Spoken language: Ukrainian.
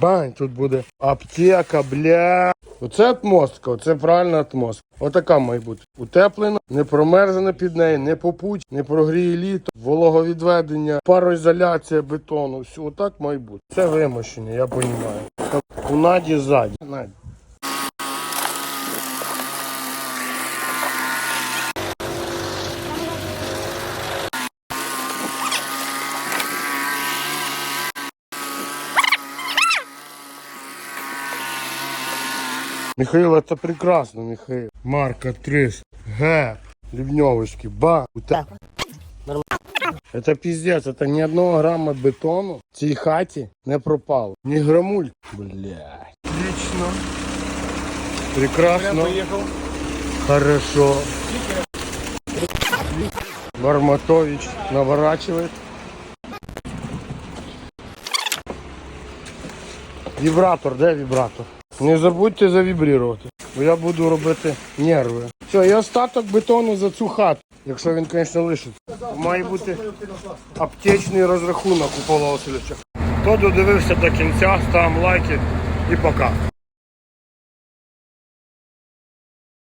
Бань, тут буде аптека, бля. Оце отмостка, оце правильна отмостка. Отака має бути. Утеплена, не промерзана під неї, не попуть, не прогріє літо, вологовідведення, пароізоляція бетону. Все, отак має бути. Це вимощення, я розумію. У Наді ззаді. Надя. Михаил, это прекрасно, Михаил. Марка 300. Г. Ливневочки. Ба. Ута- Это пиздец, это ни одного грамма бетону в цій хаті не пропало. Ні грамуль. Блядь. Отлично. Прекрасно. Хорошо. Барматович наворачивает. Вібратор, де вібратор? Не забудьте завібрувати, бо я буду робити нерви. Все, і остаток бетону за цю хату, якщо він, звісно, лишиться. Має бути аптечний розрахунок у Павла Васильовича. Хто додивився до кінця, ставимо лайки і пока.